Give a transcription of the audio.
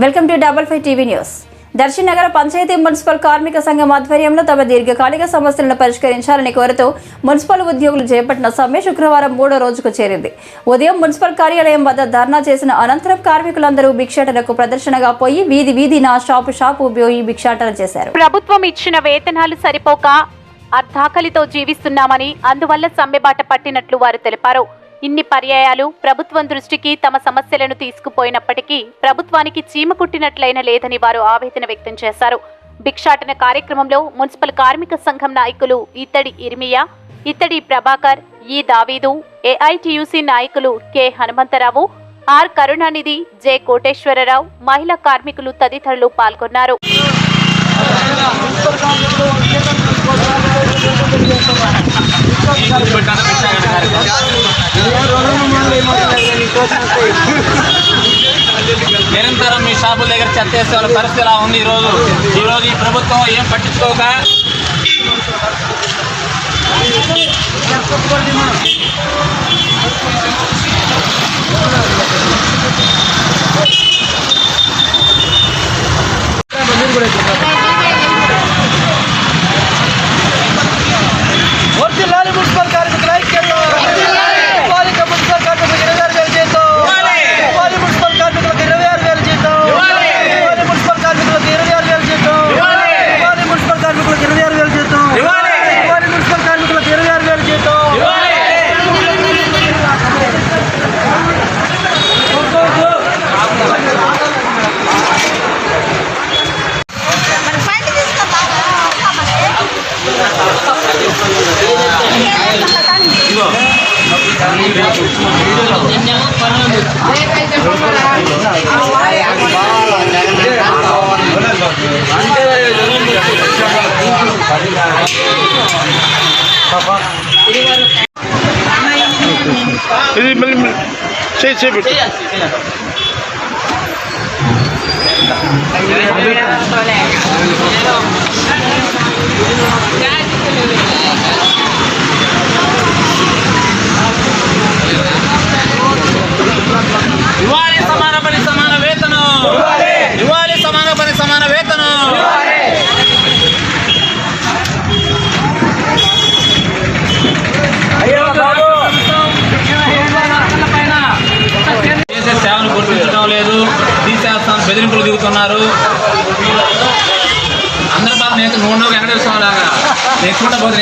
Welcome to double five TV news. Darshi నగర panchayat municipal కార్మిక సంఘం ఆధ్వర్యంలో తమ దీర్ఘకాలిక సమస్యలను పరిష్కరించాలని కోరుతూ మున్సిపల్ ఉద్యోగులు చేపట్టిన సమ్మె శుక్రవారం మూడో రోజుకు చేరింది. ఉదయం మున్సిపల్ కార్యాలయం వద్ద ధర్నా చేసిన అనంతరం కార్మికులందరూ భిక్షాటనకు ప్రదర్శనగా పోయి వీధి వీధిన షాపు షాపు పోయి భిక్షాటన చేశారు. ప్రభుత్వం ఇచ్చిన వేతనాలు సరిపోక అర్ధాకలితో జీవిస్తున్నామని అందువల్ల సమ్మెబాట పట్టినట్లు వారు తెలిపారు. ఇన్ని పర్యాయాలు ప్రభుత్వం దృష్టికి తమ సమస్యలను తీసుకుపోయినప్పటికీ ప్రభుత్వానికి చీమ కుట్టినట్లైన లేదని వారు ఆవేదన వ్యక్తం చేశారు. భిక్షాటన కార్యక్రమంలో మున్సిపల్ కార్మిక సంఘం నాయకులు ఇత్తడి ఇర్మియా ఇత్తడి ప్రభాకర్ ఈ దావీదు ఏఐటియుసి నాయకులు K Hanumantharao R Karunanidhi J Koteswararao మహిళా కార్మికులు తదితరులు పాల్గొన్నారు. నిరంతరం మీ షాపుల దగ్గర చెత్త వేసే పరిస్థితి ఎలా ఉంది ఈరోజు? ఈరోజు ఈ ప్రభుత్వం ఏం పట్టించుకోక? మున్సిపల్ ఇది మళ్ళీ మళ్ళీ చేయి చేయి పెట్టు బెదిరింపులు దిగుతున్నారు. అందరి బాబు నేను నూనె వెంకటేశ్వర లాగా. నేను చూడబోతు